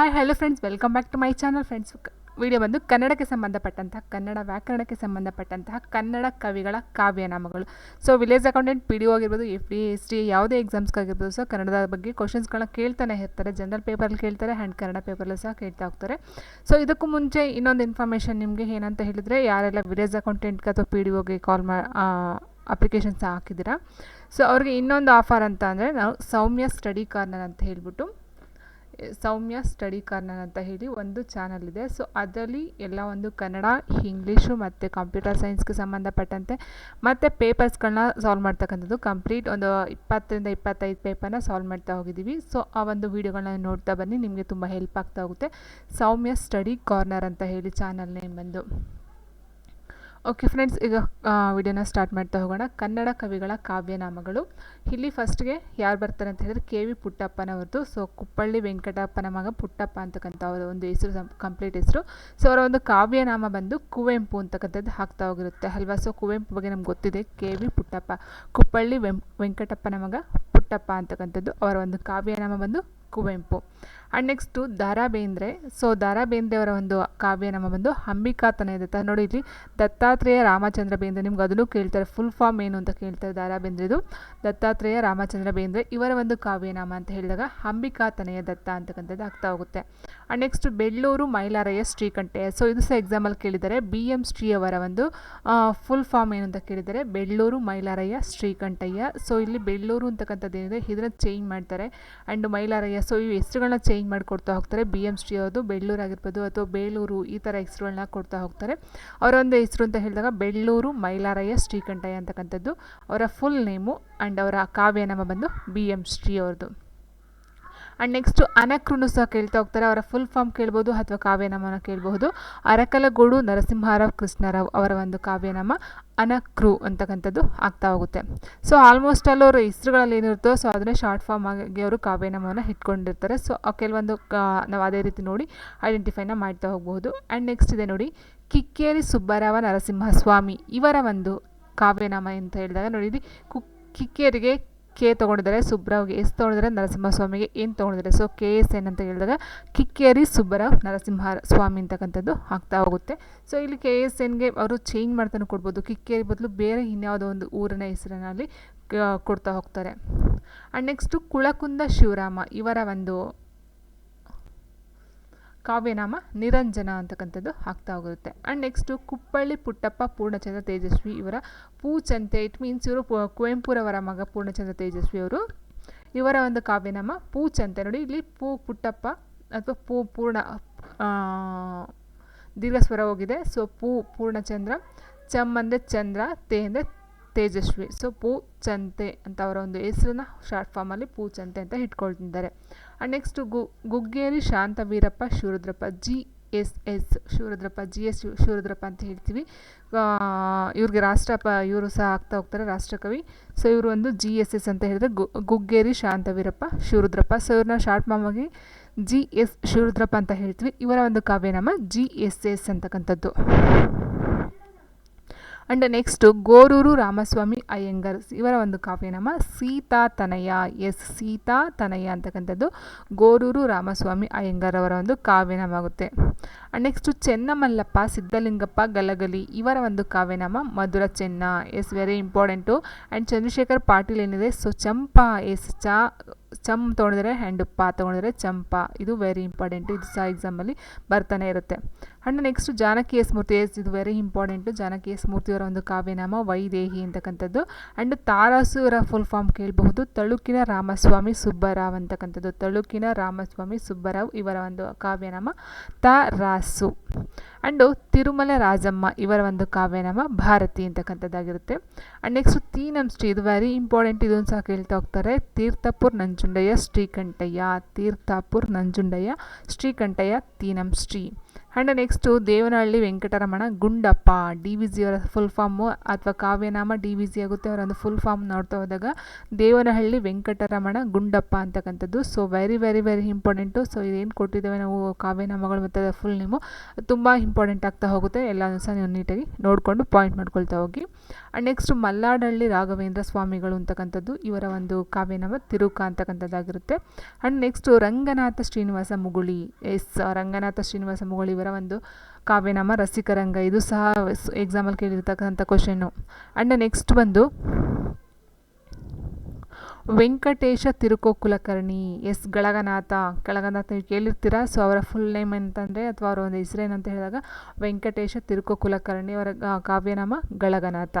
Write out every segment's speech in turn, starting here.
Hi hello friends welcome back to my channel friends video ಬಂದು ಕನ್ನಡಕ್ಕೆ ಸಂಬಂಧಪಟ್ಟಂತಹ, ಕನ್ನಡ ವ್ಯಾಕರಣಕ್ಕೆ ಸಂಬಂಧಪಟ್ಟಂತಹ ಕನ್ನಡ ಕವಿಗಳ ಕಾವ್ಯನಾಮಗಳು. So village accountant P D O ಆಗಿರ್ಬೋದು ಎಫ್ ಡಿ ಎಸ್ ಡಿ ಯಾವುದೇ ಎಕ್ಸಾಮ್ಸ್ಗಾಗಿರ್ಬೋದು ಸೊ ಕನ್ನಡದ ಬಗ್ಗೆ ಕ್ವಶನ್ಸ್ಗಳನ್ನ ಕೇಳ್ತಾನೆ ಇರ್ತಾರೆ. ಜನರಲ್ ಪೇಪರಲ್ಲಿ ಕೇಳ್ತಾರೆ ಆ್ಯಂಡ್ ಕನ್ನಡ ಪೇಪರಲ್ಲೂ ಸಹ ಕೇಳ್ತಾ ಹೋಗ್ತಾರೆ. ಸೊ ಇದಕ್ಕೂ ಮುಂಚೆ ಇನ್ನೊಂದು ಇನ್ಫಾರ್ಮೇಷನ್ ನಿಮಗೆ ಏನಂತ ಹೇಳಿದರೆ, ಯಾರೆಲ್ಲ ವಿಲೇಜ್ ಅಕೌಂಟೆಂಟ್ಗೆ ಅಥವಾ ಪಿ ಡಿ ಒಗೆ ಕಾಲ್ ಮಾ ಅಪ್ಲಿಕೇಶನ್ಸ್ ಹಾಕಿದ್ದೀರಾ? ಸೊ ಅವ್ರಿಗೆ ಇನ್ನೊಂದು ಆಫರ್ ಅಂತ ಅಂದರೆ, ನಾವು ಸೌಮ್ಯ ಸ್ಟಡಿ ಕಾರ್ನರ್ ಅಂತ ಹೇಳಿಬಿಟ್ಟು ಸೌಮ್ಯ ಸ್ಟಡಿ ಕಾರ್ನರ್ ಅಂತ ಹೇಳಿ ಒಂದು ಚಾನಲ್ ಇದೆ. ಸೊ ಅದರಲ್ಲಿ ಎಲ್ಲ ಒಂದು ಕನ್ನಡ, ಇಂಗ್ಲೀಷು ಮತ್ತು ಕಂಪ್ಯೂಟರ್ ಸೈನ್ಸ್ಗೆ ಸಂಬಂಧಪಟ್ಟಂತೆ ಮತ್ತು ಪೇಪರ್ಸ್ಗಳನ್ನ ಸಾಲ್ವ್ ಮಾಡ್ತಕ್ಕಂಥದ್ದು ಕಂಪ್ಲೀಟ್ ಒಂದು ಇಪ್ಪತ್ತರಿಂದ ಇಪ್ಪತ್ತೈದು ಪೇಪರ್ನ ಸಾಲ್ವ್ ಮಾಡ್ತಾ ಹೋಗಿದ್ದೀವಿ. ಸೊ ಆ ಒಂದು ವೀಡಿಯೋಗಳನ್ನ ನೋಡ್ತಾ ಬನ್ನಿ, ನಿಮಗೆ ತುಂಬ ಹೆಲ್ಪ್ ಆಗ್ತಾ ಹೋಗುತ್ತೆ. ಸೌಮ್ಯ ಸ್ಟಡಿ ಕಾರ್ನರ್ ಅಂತ ಹೇಳಿ ಚಾನಲ್ ನೇಮ್ ಬಂದು. ಓಕೆ ಫ್ರೆಂಡ್ಸ್ ಈಗ ವಿಡಿಯೋನ ಸ್ಟಾರ್ಟ್ ಮಾಡ್ತಾ ಹೋಗೋಣ. ಕನ್ನಡ ಕವಿಗಳ ಕಾವ್ಯನಾಮಗಳು. ಇಲ್ಲಿ ಫಸ್ಟ್ಗೆ ಯಾರು ಬರ್ತಾರೆ ಅಂತ ಹೇಳಿದ್ರೆ ಕೆ ವಿ ಪುಟ್ಟಪ್ಪನವ್ರದ್ದು. ಸೊ ಕುಪ್ಪಳ್ಳಿ ವೆಂಕಟಪ್ಪನ ಮಗ ಪುಟ್ಟಪ್ಪ ಅಂತಕ್ಕಂಥ ಅವರ ಒಂದು ಹೆಸರು ಕಂಪ್ಲೀಟ್ ಹೆಸರು. ಸೊ ಅವರ ಒಂದು ಕಾವ್ಯನಾಮ ಬಂದು ಕುವೆಂಪು ಅಂತಕ್ಕಂಥದ್ದು ಹಾಕ್ತಾ ಹೋಗಿರುತ್ತೆ. ಅಲ್ವಾ? ಸೊ ಕುವೆಂಪು ಬಗ್ಗೆ ನಮ್ಗೆ ಗೊತ್ತಿದೆ. K V Puttappa. ಕುಪ್ಪಳ್ಳಿ ವೆಂ, ವೆಂಕಟಪ್ಪನ ಮಗ ಪುಟ್ಟಪ್ಪ ಅಂತಕ್ಕಂಥದ್ದು ಅವರ ಒಂದು ಕಾವ್ಯನಾಮ ಬಂದು ಕುವೆಂಪು. ಆ್ಯಂಡ್ ನೆಕ್ಸ್ಟು ದಾರಾ ಬೇಂದ್ರೆ ಸೊ ದಾರಾ ಬೇಂದ್ರೆ ಅವರ ಒಂದು ಕಾವ್ಯನಾಮ ಬಂದು ಅಂಬಿಕಾತನ ಇದೆ ನೋಡಿ ಇಲ್ಲಿ ದತ್ತಾತ್ರೇಯ ರಾಮಚಂದ್ರ ಬೇಂದ್ರೆ ನಿಮ್ಗೆ ಅದನ್ನು ಕೇಳ್ತಾರೆ. ಫುಲ್ ಫಾರ್ಮ್ ಏನು ಅಂತ ಕೇಳ್ತಾರೆ ದಾರಾ ಬೇಂದ್ರೆದು ದತ್ತಾತ್ರೇಯ ರಾಮಚಂದ್ರ ಬೇಂದ್ರೆ ಇವರ ಒಂದು ಕಾವ್ಯನಾಮ ಅಂತ ಹೇಳಿದಾಗ ಅಂಬಿಕಾತನೆಯ ದತ್ತ ಅಂತಕ್ಕಂಥದ್ದು ಆಗ್ತಾ ಹೋಗುತ್ತೆ. And next Bellur Mylaraiah Srikantaiah. So ಇದು ಸಹ ಎಕ್ಸಾಮಲ್ಲಿ ಕೇಳಿದ್ದಾರೆ. ಬಿ ಎಂ ಶ್ರೀ ಅವರ ಒಂದು ಫುಲ್ ಫಾರ್ಮ್ ಏನು ಅಂತ ಕೇಳಿದ್ದಾರೆ. ಬೆಳ್ಳೂರು ಮೈಲಾರಯ್ಯ ಶ್ರೀಕಂಠಯ್ಯ. ಸೊ ಇಲ್ಲಿ ಬೆಳ್ಳೂರು ಅಂತಕ್ಕಂಥದ್ದು ಏನಿದೆ ಇದನ್ನು ಚೇಂಜ್ ಮಾಡ್ತಾರೆ. ಆ್ಯಂಡ್ ಮೈಲಾರಯ್ಯ ಸೊ ಈ ಹೆಸರುಗಳನ್ನ ಚೇಂಜ್ ಮಾಡಿಕೊಡ್ತಾ ಹೋಗ್ತಾರೆ. ಬಿ ಎಂ ಶ್ರೀ ಅವರು ಬೆಳ್ಳೂರು ಆಗಿರ್ಬೋದು ಅಥವಾ ಬೇಲೂರು ಈ ಥರ ಹೆಸರುಗಳನ್ನ ಕೊಡ್ತಾ ಹೋಗ್ತಾರೆ. ಅವರ ಒಂದು ಹೆಸರು ಅಂತ ಹೇಳಿದಾಗ ಬೆಳ್ಳೂರು ಮೈಲಾರಯ್ಯ ಶ್ರೀಕಂಠಯ್ಯ ಅಂತಕ್ಕಂಥದ್ದು. ಅವರ ಫುಲ್ ನೇಮು ಆ್ಯಂಡ್ ಅವರ ಕಾವ್ಯನಾಮ ಬಂದು ಬಿ ಎಂ ಶ್ರೀ ಅವ್ರದ್ದು ಆ್ಯಂಡ್ ನೆಕ್ಸ್ಟು ಅನಕೃನು ಸಹ ಕೇಳ್ತಾ ಹೋಗ್ತಾರೆ. ಅವರ ಫುಲ್ ಫಾರ್ಮ್ ಕೇಳ್ಬೋದು ಅಥವಾ ಕಾವ್ಯನಾಮನ ಕೇಳಬಹುದು. ಅರಕಲಗೂಡು ನರಸಿಂಹರಾವ್ ಕೃಷ್ಣರಾವ್ ಅವರ ಒಂದು ಕಾವ್ಯನಾಮ ಅನಕ್ರು ಅಂತಕ್ಕಂಥದ್ದು ಆಗ್ತಾ ಹೋಗುತ್ತೆ. ಸೊ ಆಲ್ಮೋಸ್ಟ್ ಅಲ್ಲಿ ಅವರು ಹೆಸರುಗಳಲ್ಲಿ ಏನಿರುತ್ತೋ ಸೊ ಅದನ್ನೇ ಶಾರ್ಟ್ ಫಾರ್ಮ್ ಆಗಿ ಅವರು ಕಾವ್ಯನಾಮವನ್ನು ಇಟ್ಕೊಂಡಿರ್ತಾರೆ. ಸೊ ಕೆಲವೊಂದು ನಾವು ಅದೇ ರೀತಿ ನೋಡಿ ಐಡೆಂಟಿಫೈನ ಮಾಡ್ತಾ ಹೋಗಬಹುದು. ಆ್ಯಂಡ್ ನೆಕ್ಸ್ಟ್ ಇದೆ ನೋಡಿ ಕಿಕ್ಕೇರಿ ಸುಬ್ಬರಾವ ನರಸಿಂಹಸ್ವಾಮಿ ಇವರ ಒಂದು ಕಾವ್ಯನಾಮ ಅಂತ ಹೇಳಿದಾಗ ನೋಡಿ ಕು ಕಿಕ್ಕೇರಿಗೆ ಕೆ ತೊಗೊಂಡಿದ್ದಾರೆ ಸುಬ್ರಾವ್ಗೆ ಎಸ್ ತೊಗೊಂಡಿದ್ದಾರೆ, ನರಸಿಂಹಸ್ವಾಮಿಗೆ ಏನು ತೊಗೊಂಡಿದ್ದಾರೆ. ಸೊ ಕೆ ಎಸ್ ಎನ್ ಅಂತ ಹೇಳಿದಾಗ ಕಿಕ್ಕೇರಿ ಸುಬ್ಬರಾವ್, ನರಸಿಂಹ ಸ್ವಾಮಿ ಅಂತಕ್ಕಂಥದ್ದು ಆಗ್ತಾ ಹೋಗುತ್ತೆ. ಸೊ ಇಲ್ಲಿ ಕೆ ಎಸ್ ಎನ್ಗೆ ಅವರು ಚೇಂಜ್ ಮಾಡ್ತಾನೆ ಕೊಡ್ಬೋದು. ಕಿಕ್ಕೇರಿ ಬದಲು ಬೇರೆ ಇನ್ಯಾವುದೋ ಒಂದು ಊರಿನ ಹೆಸರಿನಲ್ಲಿ ಕೊಡ್ತಾ ಹೋಗ್ತಾರೆ. ಆ್ಯಂಡ್ ನೆಕ್ಸ್ಟು ಕುಳಕುಂದ ಶಿವರಾಮ ಇವರ ಒಂದು ಕಾವ್ಯನಾಮ ನಿರಂಜನ ಅಂತಕ್ಕಂಥದ್ದು ಆಗ್ತಾ ಹೋಗುತ್ತೆ ಆ್ಯಂಡ್ ನೆಕ್ಸ್ಟು ಕುಪ್ಪಳ್ಳಿ ಪುಟ್ಟಪ್ಪ ಪೂರ್ಣಚಂದ್ರ ತೇಜಸ್ವಿ ಇವರ ಪೂಚಂತೆ ಇಟ್ ಮೀನ್ಸ್ ಇವರು ಕುವೆಂಪುರವರ ಮಗ ಪೂರ್ಣಚಂದ್ರ ತೇಜಸ್ವಿ ಅವರು. ಇವರ ಒಂದು ಕಾವ್ಯನಾಮ ಪೂಚಂತೆ. ನೋಡಿ, ಇಲ್ಲಿ ಪೂ, ಪುಟ್ಟಪ್ಪ ಅಥವಾ ಪೂ, ಪೂರ್ಣ ದೀರ್ಘಸ್ವರ ಹೋಗಿದೆ. ಸೊ ಪೂ, ಪೂರ್ಣಚಂದ್ರ, ಚಮ್ ಅಂದರೆ ಚಂದ್ರ, ತೇ ಅಂದರೆ ತೇಜಸ್ವಿ. ಸೊ ಪೂ ಚಂತೆ ಅಂತ ಅವರ ಒಂದು ಹೆಸರನ್ನ ಶಾರ್ಟ್ ಫಾರ್ಮಲ್ಲಿ ಪೂಚಂತೆ ಅಂತ ಇಟ್ಕೊಳ್ತಿದ್ದಾರೆ. And next Guggeri Shantaveerappa, Shivarudrappa, G S S, Shivarudrappa, G S Shivarudrappa ಅಂತ ಹೇಳ್ತೀವಿ. ಇವ್ರಿಗೆ ರಾಷ್ಟ್ರಪ, ಇವರು ಸಹ ಆಗ್ತಾ ಹೋಗ್ತಾರೆ, ರಾಷ್ಟ್ರಕವಿ. ಸೊ, ಇವರು ಒಂದು ಜಿ ಎಸ್ ಎಸ್ ಅಂತ ಹೇಳಿದ್ರೆ ಗು ಗುಗ್ಗೇರಿ ಶಾಂತವೀರಪ್ಪ, ಶಿವರುದ್ರಪ್ಪ. ಸೊ, ಇವ್ರನ್ನ ಶಾರ್ಟ್ ಮಾಮಾಗಿ ಜಿ ಎಸ್ ಶಿವರುದ್ರಪ್ಪ ಅಂತ ಹೇಳ್ತೀವಿ. ಇವರ ಒಂದು ಕಾವ್ಯನಾಮ ಜಿ ಎಸ್ ಎಸ್ ಅಂತಕ್ಕಂಥದ್ದು. ಆ್ಯಂಡ್ ನೆಕ್ಸ್ಟು ಗೋರೂರು ರಾಮಸ್ವಾಮಿ ಅಯ್ಯಂಗರ್ ಇವರ ಒಂದು ಕಾವ್ಯನಾಮ ಸೀತಾ ತನಯ ಎಸ್ ಸೀತಾ ತನಯ ಅಂತಕ್ಕಂಥದ್ದು ಗೋರೂರು ರಾಮಸ್ವಾಮಿ ಅಯ್ಯಂಗರ್ ಅವರ ಒಂದು ಕಾವ್ಯನಾಮ ಆಗುತ್ತೆ ಆ್ಯಂಡ್ ನೆಕ್ಸ್ಟು ಚೆನ್ನಮಲ್ಲಪ್ಪ ಸಿದ್ಧಲಿಂಗಪ್ಪ ಗಲಗಲಿ ಇವರ ಒಂದು ಕಾವ್ಯನಾಮ Madhura Chenna S very important and Chandrashekar Patil ಏನಿದೆ ಸೊ ಚಂಪಾ ಎಸ್ ಚಾ ಚಮ್ ತೊಗೊಂಡಿದ್ರೆ ಆ್ಯಂಡ್ ಪಾ ತೊಗೊಂಡಿದ್ರೆ ಚಂಪಾ. ಇದು ವೆರಿ ಇಂಪಾರ್ಟೆಂಟು ಇದು ಸಹ ಎಕ್ಸಾಮಲ್ಲಿ ಬರ್ತಾನೆ ಇರುತ್ತೆ. And next Janaki S S ಇದು ವೆರಿ ಇಂಪಾರ್ಟೆಂಟು ಜಾನಕಿ ಎಸ್ ಮೂರ್ತಿಯವರ ಒಂದು ಕಾವ್ಯನಾಮ ವೈದೇಹಿ ಅಂತಕ್ಕಂಥದ್ದು. ಆ್ಯಂಡ್ ತಾರಾಸುರ ಫುಲ್ ಫಾರ್ಮ್ ಕೇಳಬಹುದು. ತಳುಕಿನ ರಾಮಸ್ವಾಮಿ ಸುಬ್ಬರಾವ್ ಅಂತಕ್ಕಂಥದ್ದು. ತಳುಕಿನ ರಾಮಸ್ವಾಮಿ ಸುಬ್ಬರಾವ್ ಇವರ ಒಂದು ಕಾವ್ಯನಾಮ ತಾರಾಸು. ಆ್ಯಂಡು ತಿರುಮಲ ರಾಜಮ್ಮ ಇವರ ಒಂದು ಕಾವ್ಯನಾಮ ಭಾರತಿ ಅಂತಕ್ಕಂಥದ್ದಾಗಿರುತ್ತೆ. ಆ್ಯಂಡ್ ನೆಕ್ಸ್ಟ್ ತೀನಂಶ್ರೀ ಇದು ವೆರಿ ಇಂಪಾರ್ಟೆಂಟ್ ಇದನ್ನು ಸಹ ಕೇಳ್ತಾ ಹೋಗ್ತಾರೆ. Tirthapur Nanjundaiah Srikantaiah, Tirthapur Nanjundaiah Srikantaiah Teenamshree and next Devanahalli Venkataramana Gundappa D V ಜಿಯವರ full form ಅಥವಾ ಕಾವ್ಯನಾಮ ಡಿ ವಿ ಜಿ ಆಗುತ್ತೆ. ಅವರೊಂದು ಫುಲ್ ಫಾರ್ಮ್ ನೋಡ್ತಾ ಹೋದಾಗ ದೇವನಹಳ್ಳಿ ವೆಂಕಟರಮಣ ಗುಂಡಪ್ಪ ಅಂತಕ್ಕಂಥದ್ದು. So very very very important so ಇದೇನು ಕೊಟ್ಟಿದ್ದೇವೆ ನಾವು ಕಾವ್ಯನಾಮಗಳು ಮತ್ತು ಫುಲ್ ನೇಮು ತುಂಬ ಇಂಪಾರ್ಟೆಂಟ್ ಆಗ್ತಾ ಹೋಗುತ್ತೆ. ಎಲ್ಲನೂ ಸಹ ನೀವು ನೀಟಾಗಿ ನೋಡಿಕೊಂಡು ಪಾಯಿಂಟ್ ಮಾಡ್ಕೊಳ್ತಾ ಹೋಗಿ. ಆ್ಯಂಡ್ ನೆಕ್ಸ್ಟು ಮಲ್ಲಾಡಹಳ್ಳಿ ರಾಘವೇಂದ್ರ ಸ್ವಾಮಿಗಳು ಅಂತಕ್ಕಂಥದ್ದು. ಇವರ ಒಂದು ಕಾವ್ಯನಾಮ Tiruka ಅಂತಕ್ಕಂಥದ್ದಾಗಿರುತ್ತೆ. And next Ranganatha Srinivasa Mugali. S Ranganatha Srinivasa Muguli ಇವರ ಒಂದು ಕಾವ್ಯನಾಮ ರಸಿಕರಂಗ. ಇದು ಸಹ ಎಕ್ಸಾಮಲ್ಲಿ ಕೇಳಿರ್ತಕ್ಕಂಥ ಕ್ವಶನ್ನು ಅಂಡ್ ನೆಕ್ಸ್ಟ್ ಬಂದು ವೆಂಕಟೇಶ ತಿರುಕೋ ಕುಲಕರ್ಣಿ ಎಸ್ ಗಳಗನಾಥ. ಗಳಗನಾಥ ನೀವು ಕೇಳಿರ್ತೀರಾ? ಸೊ ಅವರ ಫುಲ್ ನೇಮ್ ಅಂತಂದರೆ ಅಥವಾ ಅವರ ಒಂದು ಹೆಸರೇನಂತ ಹೇಳಿದಾಗ, ವೆಂಕಟೇಶ ತಿರುಕೋ ಕುಲಕರ್ಣಿ ಅವರ ಕಾವ್ಯನಾಮ ಗಳಗನಾಥ.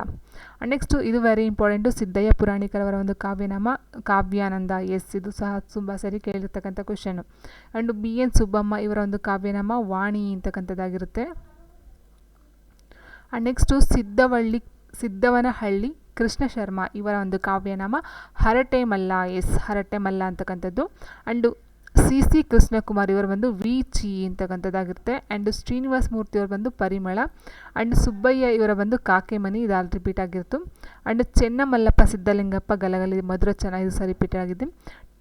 ನೆಕ್ಸ್ಟು ಇದು ವೆರಿ ಇಂಪಾರ್ಟೆಂಟು ಸಿದ್ದಯ್ಯ ಪುರಾಣಿಕರವರ ಒಂದು ಕಾವ್ಯನಾಮ ಕಾವ್ಯಾನಂದ. ಎಸ್ ಇದು ಸಹ ತುಂಬ ಸರಿ ಕೇಳಿರ್ತಕ್ಕಂಥ question and B N Subbamma ಇವರ ಒಂದು ಕಾವ್ಯನಾಮ ವಾಣಿ ಅಂತಕ್ಕಂಥದ್ದಾಗಿರುತ್ತೆ. ಆ್ಯಂಡ್ ನೆಕ್ಸ್ಟು ಸಿದ್ದವಳ್ಳಿ, ಸಿದ್ದವನಹಳ್ಳಿ ಕೃಷ್ಣ ಶರ್ಮಾ ಇವರ ಒಂದು ಕಾವ್ಯನಾಮ ಹರಟೆ ಮಲ್ಲ ಎಸ್, ಹರಟೆ ಮಲ್ಲ ಅಂತಕ್ಕಂಥದ್ದು. ಆ್ಯಂಡ್ ಸಿ ಸಿ ಕೃಷ್ಣಕುಮಾರ್ ಇವರು ಬಂದು ವಿ ಚಿ ಅಂತಕ್ಕಂಥದ್ದಾಗಿರುತ್ತೆ. ಆ್ಯಂಡ್ ಶ್ರೀನಿವಾಸ ಮೂರ್ತಿ ಅವರು ಬಂದು ಪರಿಮಳ. ಆ್ಯಂಡ್ ಸುಬ್ಬಯ್ಯ ಇವರ ಬಂದು ಕಾಕೆಮನಿ, ಇದು ಆಲ್ ರಿಪೀಟ್ ಆಗಿತ್ತು ಆ್ಯಂಡ್ ಚೆನ್ನಮಲ್ಲಪ್ಪ ಸಿದ್ದಲಿಂಗಪ್ಪ ಗಲಗಲಿ ಮಧುರ ಚೆನ್ನಾಗಿ ಸಹ ರಿಪೀಟ್ ಆಗಿದೆ.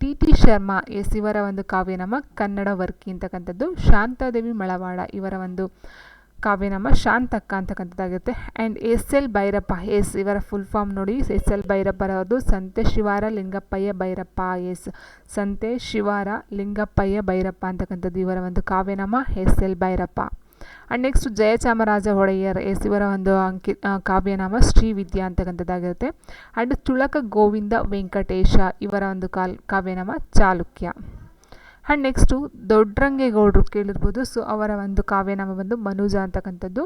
ಟಿ ಟಿ ಶರ್ಮಾ ಎಸ್ ಇವರ ಒಂದು ಕಾವ್ಯನಾಮ ಕನ್ನಡ ವರ್ಕಿ ಅಂತಕ್ಕಂಥದ್ದು. ಶಾಂತಾದೇವಿ ಮಳವಾಡ ಇವರ ಒಂದು ಕಾವ್ಯನಾಮ Shantakka ಅಂತಕ್ಕಂಥದ್ದಾಗಿರುತ್ತೆ and S L Bhyrappa, S, ಇವರ ಫುಲ್ ಫಾರ್ಮ್ ನೋಡಿ. ಎಸ್ ಎಲ್ ಭೈರಪ್ಪರವ್ರದ್ದು ಸಂತೆ ಶಿವಾರ ಲಿಂಗಪ್ಪಯ್ಯ ಭೈರಪ್ಪ, ಎಸ್, ಸಂತೆ ಶಿವಾರ ಲಿಂಗಪ್ಪಯ್ಯ ಭೈರಪ್ಪ ಅಂತಕ್ಕಂಥದ್ದು ಇವರ ಒಂದು ಕಾವ್ಯನಾಮ S L Bhyrappa. And next Jayachamaraja Wodeyar S, ಇವರ ಒಂದು ಅಂಕಿ ಕಾವ್ಯನಾಮ ಶ್ರೀವಿದ್ಯಾ ಅಂತಕ್ಕಂಥದ್ದಾಗಿರುತ್ತೆ. ಆ್ಯಂಡ್ ತುಳಕ ಗೋವಿಂದ ವೆಂಕಟೇಶ ಇವರ ಒಂದು ಕಾಲ್ ಕಾವ್ಯನಾಮ ಚಾಲುಕ್ಯ. ಆ್ಯಂಡ್ ನೆಕ್ಸ್ಟು ದೊಡ್ಡರಂಗೇಗೌಡರು ಕೇಳಿರ್ಬೋದು. ಸೊ ಅವರ ಒಂದು ಕಾವ್ಯನಾಮ ಬಂದು ಮನುಜ ಅಂತಕ್ಕಂಥದ್ದು.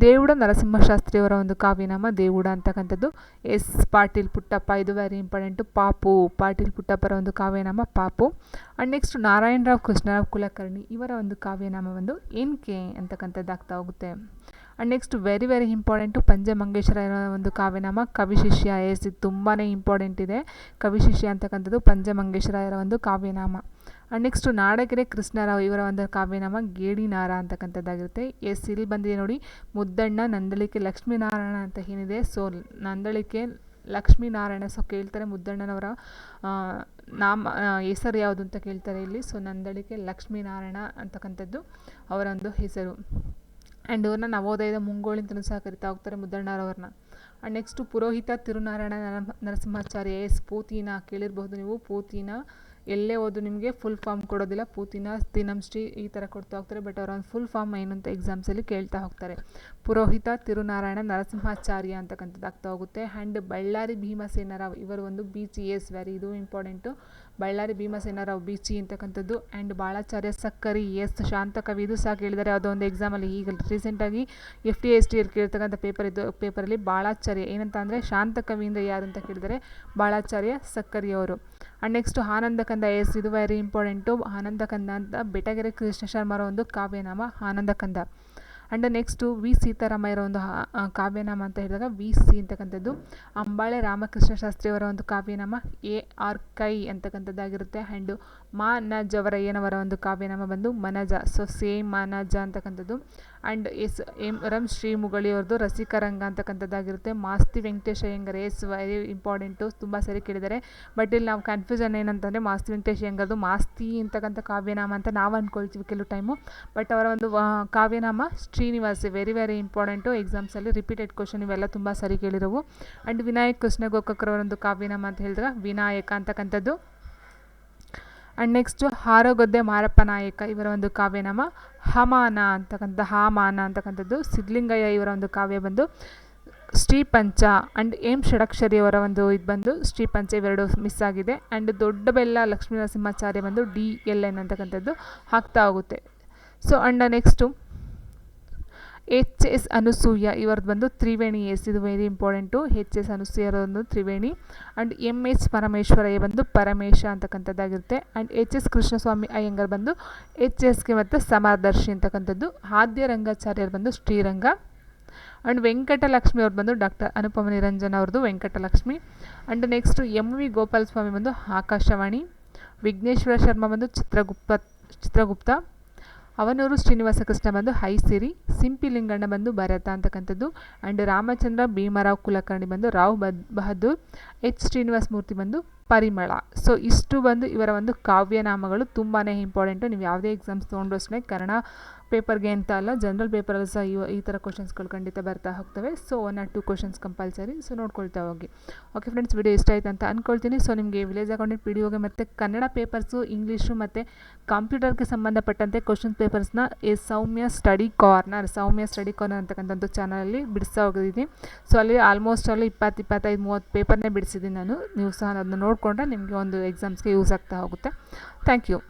ದೇವುಡ ನರಸಿಂಹಶಾಸ್ತ್ರಿಯವರ ಒಂದು ಕಾವ್ಯನಾಮ ದೇವುಡ ಅಂತಕ್ಕಂಥದ್ದು. ಎಸ್ ಪಾಟೀಲ್ ಪುಟ್ಟಪ್ಪ, ಇದು ವೆರಿ ಇಂಪಾರ್ಟೆಂಟು ಪಾಪು, ಪಾಟೀಲ್ ಪುಟ್ಟಪ್ಪರ ಒಂದು ಕಾವ್ಯನಾಮ ಪಾಪು. ಆ್ಯಂಡ್ ನೆಕ್ಸ್ಟ್ ನಾರಾಯಣರಾವ್, ಕೃಷ್ಣರಾವ್, ಕುಲಕರ್ಣಿ ಇವರ ಒಂದು ಕಾವ್ಯನಾಮ ಬಂದು ಎನ್ ಕೆ ಅಂತಕ್ಕಂಥದ್ದಾಗ್ತಾ ಹೋಗುತ್ತೆ. And next very very important Panchamangeshwara ಒಂದು ಕಾವ್ಯನಾಮ ಕವಿಶಿಷ್ಯ. ಎಸ್, ಇದು ತುಂಬಾ ಇಂಪಾರ್ಟೆಂಟ್ ಇದೆ. ಕವಿಶಿಷ್ಯ ಅಂತಕ್ಕಂಥದ್ದು ಪಂಚಮಂಗೇಶ್ವರರ ಒಂದು ಕಾವ್ಯನಾಮ. ಆ್ಯಂಡ್ ನೆಕ್ಸ್ಟು ನಾಡಗೆರೆ ಕೃಷ್ಣರಾವ್ ಇವರ ಒಂದು ಕಾವ್ಯನಾಮ ಗೇಡಿನಾರ ಅಂತಕ್ಕಂಥದ್ದಾಗಿರುತ್ತೆ. ಎಸ್ ಇಲ್ಲಿ ಬಂದಿದೆ ನೋಡಿ. ಮುದ್ದಣ್ಣ ನಂದಳಿಕೆ ಲಕ್ಷ್ಮೀನಾರಾಯಣ ಅಂತ ಏನಿದೆ. ಸೊ ನಂದಳಿಕೆ ಲಕ್ಷ್ಮೀನಾರಾಯಣ. ಸೊ ಕೇಳ್ತಾರೆ ಮುದ್ದಣ್ಣನವರ ನಾಮ ಹೆಸರು ಯಾವುದು ಅಂತ ಕೇಳ್ತಾರೆ ಇಲ್ಲಿ. ಸೊ ನಂದಳಿಕೆ ಲಕ್ಷ್ಮೀನಾರಾಯಣ ಅಂತಕ್ಕಂಥದ್ದು ಅವರ ಒಂದು ಹೆಸರು. ಆ್ಯಂಡ್ ಇವ್ರನ್ನ ನವೋದಯದ ಮುಂಗೋಳಿ ಅಂತಲೂ ಸಹ ಕರಿತಾ ಹೋಗ್ತಾರೆ ಮುದ್ದಣ್ಣರವ್ರನ್ನ. ಆ್ಯಂಡ್ ನೆಕ್ಸ್ಟು ಪುರೋಹಿತ ತಿರುನಾರಾಯಣ ನರಸಿಂಹಾಚಾರ್ಯ ಎಸ್, ಪೂತಿನ ಕೇಳಿರ್ಬೋದು ನೀವು. ಪೂತಿನ ಎಲ್ಲೇ ಹೋದ್ರು ನಿಮಗೆ ಫುಲ್ ಫಾರ್ಮ್ ಕೊಡೋದಿಲ್ಲ. ಪೂತಿನ ತಿನಂಶ್ರೀ ಈ ಥರ ಕೊಡ್ತಾ ಹೋಗ್ತಾರೆ. ಬಟ್ ಅವರ ಒಂದು ಫುಲ್ ಫಾರ್ಮ್ ಏನಂತ ಎಕ್ಸಾಮ್ಸಲ್ಲಿ ಕೇಳ್ತಾ ಹೋಗ್ತಾರೆ. ಪುರೋಹಿತ ತಿರುನಾರಾಯಣ ನರಸಿಂಹಾಚಾರ್ಯ ಅಂತಕ್ಕಂಥದ್ದಾಗ್ತಾ ಹೋಗುತ್ತೆ. ಆ್ಯಂಡ್ ಬಳ್ಳಾರಿ ಭೀಮಸೇನರಾವ್ ಇವರು ಒಂದು ಬಿ ಸಿ ಎಸ್ ವೆರಿ ಇದು important Ballari Bheemasenarao B C ಅಂತಕ್ಕಂಥದ್ದು. ಆ್ಯಂಡ್ ಬಾಳಾಚಾರ್ಯ ಸಕ್ಕರಿ ಎಸ್ ಶಾಂತಕವಿ ಇದು ಸಹ ಕೇಳಿದ್ದಾರೆ. ಯಾವುದೋ ಒಂದು ಎಕ್ಸಾಮಲ್ಲಿ ಈಗ ರೀಸೆಂಟಾಗಿ ಎಫ್ ಟಿ ಎಸ್ ಟಿ ಅಲ್ಲಿ ಕೇಳ್ತಕ್ಕಂಥ ಪೇಪರ್ ಇದು ಪೇಪರಲ್ಲಿ ಬಾಳಾಚಾರ್ಯ ಏನಂತ ಅಂದರೆ ಶಾಂತಕವಿ ಅಂದರೆ ಯಾರು ಅಂತ ಕೇಳಿದರೆ ಬಾಳಾಚಾರ್ಯ ಸಕ್ಕರಿ ಅವರು. ಆ್ಯಂಡ್ ನೆಕ್ಸ್ಟು ಆನಂದಕಂದ ಎಸ್ ಇದು ವೆರಿ ಇಂಪಾರ್ಟೆಂಟು ಆನಂದಕಂದ ಅಂತ ಬೆಟಗೆರೆ ಕೃಷ್ಣ ಶರ್ಮರ ಒಂದು ಕಾವ್ಯನಾಮ ಆನಂದಕಂದ ಆ್ಯಂಡ್ ನೆಕ್ಸ್ಟು ವಿ ಸೀತಾರಾಮಯ್ಯರ ಒಂದು ಕಾವ್ಯನಾಮ ಅಂತ ಹೇಳಿದಾಗ ವಿ ಸಿ ಅಂತಕ್ಕಂಥದ್ದು. ಅಂಬಾಳೆ ರಾಮಕೃಷ್ಣ ಶಾಸ್ತ್ರಿಯವರ ಒಂದು ಕಾವ್ಯನಾಮ ಎ ಆರ್ ಕೈ ಅಂತಕ್ಕಂಥದ್ದಾಗಿರುತ್ತೆ. ಆ್ಯಂಡು ಮಾ ನಜ್ ಅವರ ಏನವರ ಒಂದು ಕಾವ್ಯನಾಮ ಬಂದು ಮನಜ. ಸೊ ಸೇಮ್ ಮನಜ ಅಂತಕ್ಕಂಥದ್ದು. And S, M Ram Shri ಮುಗಳಿಯವ್ರದ್ದು Rasikaranga ಅಂತಕ್ಕಂಥದ್ದಾಗಿರುತ್ತೆ. Masti Venkatesha Iyengar S very important ತುಂಬ ಸರಿ ಕೇಳಿದ್ದಾರೆ. ಬಟ್ ಇಲ್ಲಿ ನಾವು ಕನ್ಫ್ಯೂಷನ್ ಏನಂತಂದರೆ ಮಾಸ್ತಿ ವೆಂಕಟೇಶ ಅಯ್ಯಂಗರ್ದು ಮಾಸ್ತಿ ಅಂತಕ್ಕಂಥ ಕಾವ್ಯನಾಮ ಅಂತ ನಾವು ಅಂದ್ಕೊಳ್ತೀವಿ ಕೆಲವು ಟೈಮು ಬಟ್ ಅವರ ಒಂದು ಕಾವ್ಯನಾಮ ಶ್ರೀನಿವಾಸ. ವೆರಿ ವೆರಿ ಇಂಪಾರ್ಟೆಂಟು ಎಕ್ಸಾಮ್ಸಲ್ಲಿ ರಿಪೀಟೆಡ್ ಕ್ವಶನ್ ಇವೆಲ್ಲ ತುಂಬ ಸರಿ ಕೇಳಿರೋವು. ಆ್ಯಂಡ್ ವಿನಾಯಕ್ ಕೃಷ್ಣ ಗೋಕಕ್ರವರ ಒಂದು ಕಾವ್ಯನಾಮ ಅಂತ ಹೇಳಿದ್ರೆ, ವಿನಾಯಕ ಅಂತಕ್ಕಂಥದ್ದು. ಆ್ಯಂಡ್ ನೆಕ್ಸ್ಟು ಹಾರೋಗದ್ದೆ ಮಾರಪ್ಪ ನಾಯಕ ಇವರ ಒಂದು ಕಾವ್ಯನಾಮ ಹಮಾನ ಅಂತಕ್ಕಂಥ ಹಾಮಾನ ಅಂತಕ್ಕಂಥದ್ದು ಸಿದ್ಲಿಂಗಯ್ಯ ಇವರ ಒಂದು ಕಾವ್ಯ ಬಂದು ಶ್ರೀಪಂಚ ಆ್ಯಂಡ್ ಷಡಕ್ಷರಿ ಷಡಕ್ಷರಿಯವರ ಒಂದು ಇದು ಬಂದು ಶ್ರೀಪಂಚ ಇವೆರಡು ಮಿಸ್ ಆಗಿದೆ ಆ್ಯಂಡ್ ದೊಡ್ಡ ಬೆಲ್ಲ ಲಕ್ಷ್ಮೀ ನರಸಿಂಹಾಚಾರ್ಯ ಬಂದು ಡಿ ಎಲ್ ಎನ್ ಅಂತಕ್ಕಂಥದ್ದು ಆಗ್ತಾ ಹೋಗುತ್ತೆ so and next H S Anasuya ಇವ್ರದ್ದು ಬಂದು ತ್ರಿವೇಣಿ ಎಸ್ ಇದು ವೆರಿ ಇಂಪಾರ್ಟೆಂಟು ಎಚ್ ಎಸ್ ಅನುಸೂಯರ ಒಂದು Triveni. And M H Parameshwarayya ಬಂದು Paramesha ಅಂತಕ್ಕಂಥದ್ದಾಗಿರುತ್ತೆ. And H S Krishnaswamy Iyengar ಬಂದು ಎಚ್ ಎಸ್ಗೆ ಮತ್ತು ಸಮದರ್ಶಿ ಅಂತಕ್ಕಂಥದ್ದು. ಆದ್ಯ ರಂಗಾಚಾರ್ಯರು ಬಂದು ಶ್ರೀರಂಗ. ಆ್ಯಂಡ್ ವೆಂಕಟಲಕ್ಷ್ಮಿ ಅವ್ರು ಬಂದು ಡಾಕ್ಟರ್ ಅನುಪಮ ನಿರಂಜನ್ ಅವ್ರದ್ದು Venkatalakshmi. And next M V Gopala Swamy ಬಂದು ಆಕಾಶವಾಣಿ. ವಿಘ್ನೇಶ್ವರ ಶರ್ಮಾ ಬಂದು ಚಿತ್ರಗುಪ್ತ ಚಿತ್ರಗುಪ್ತ. ಅವನೂರು ಶ್ರೀನಿವಾಸ ಕೃಷ್ಣ ಬಂದು ಹೈಸಿರಿ ಸಿಂಪಿ ಲಿಂಗಣ್ಣ ಬಂದು ಭರತ ಅಂತಕ್ಕಂಥದ್ದು. ಆ್ಯಂಡ್ ರಾಮಚಂದ್ರ ಭೀಮರಾವ್ ಕುಲಕರ್ಣಿ ಬಂದು, ರಾವ್ ಬಹದ್ದೂರ್, ಎಚ್. ಶ್ರೀನಿವಾಸ ಮೂರ್ತಿ ಬಂದು, ಪರಿಮಳ ಸೊ, ಇಷ್ಟು ಬಂದು ಇವರ ಒಂದು ಕಾವ್ಯನಾಮಗಳು ತುಂಬಾ ಇಂಪಾರ್ಟೆಂಟು ನೀವು ಯಾವುದೇ ಎಕ್ಸಾಮ್ಸ್ ತೊಗೊಂಡ್ರು ಕನ್ನಡ ಪೇಪರ್ಗೆ ಅಂತ ಅಲ್ಲ ಜನರಲ್ ಪೇಪರಲ್ಲಿ ಸಹ ಇವ ಈ ಥರ ಕ್ವಶನ್ಸ್ಗಳು ಖಂಡಿತ ಬರ್ತಾ ಹೋಗ್ತವೆ. So one or two questions compulsory so ನೋಡ್ಕೊಳ್ತಾ ಹೋಗಿ. ಓಕೆ ಫ್ರೆಂಡ್ಸ್ ವಿಡಿಯೋ ಇಷ್ಟ ಆಯ್ತು ಅಂತ ಅಂದ್ಕೊಳ್ತೀನಿ ಸೊ ನಿಮಗೆ ವಿಲೇಜ್ ಅಕೌಂಟೆಂಟ್ ಪಿ ಡಿ ಒಗೆ ಮತ್ತು ಕನ್ನಡ ಪೇಪರ್ಸು ಇಂಗ್ಲೀಷು ಮತ್ತು ಕಂಪ್ಯೂಟರ್ಗೆ ಸಂಬಂಧಪಟ್ಟಂತೆ question ಪೇಪರ್ಸ್ನ A Soumya study corner Soumya study corner ಅಂತಕ್ಕಂಥದ್ದು ಚಾನಲಲ್ಲಿ ಬಿಡಿಸ್ತಾ ಹೋಗಿದ್ದೀನಿ. ಸೊ ಅಲ್ಲಿ ಆಲ್ಮೋಸ್ಟ್ ಅಲ್ಲಿ ಇಪ್ಪತ್ತು, ಇಪ್ಪತ್ತೈದು, ಮೂವತ್ತು ಪೇಪರ್ನೇ ಬಿಡಿಸಿದ್ದೀನಿ ನಾನು. ನೀವು ಸಹ ಅದನ್ನು ನೋಡಿಕೊಂಡ್ರೆ ನಿಮಗೆ ಒಂದು ಎಕ್ಸಾಮ್ಸ್ಗೆ ಯೂಸ್ ಆಗ್ತಾ ಹೋಗುತ್ತೆ. Thank you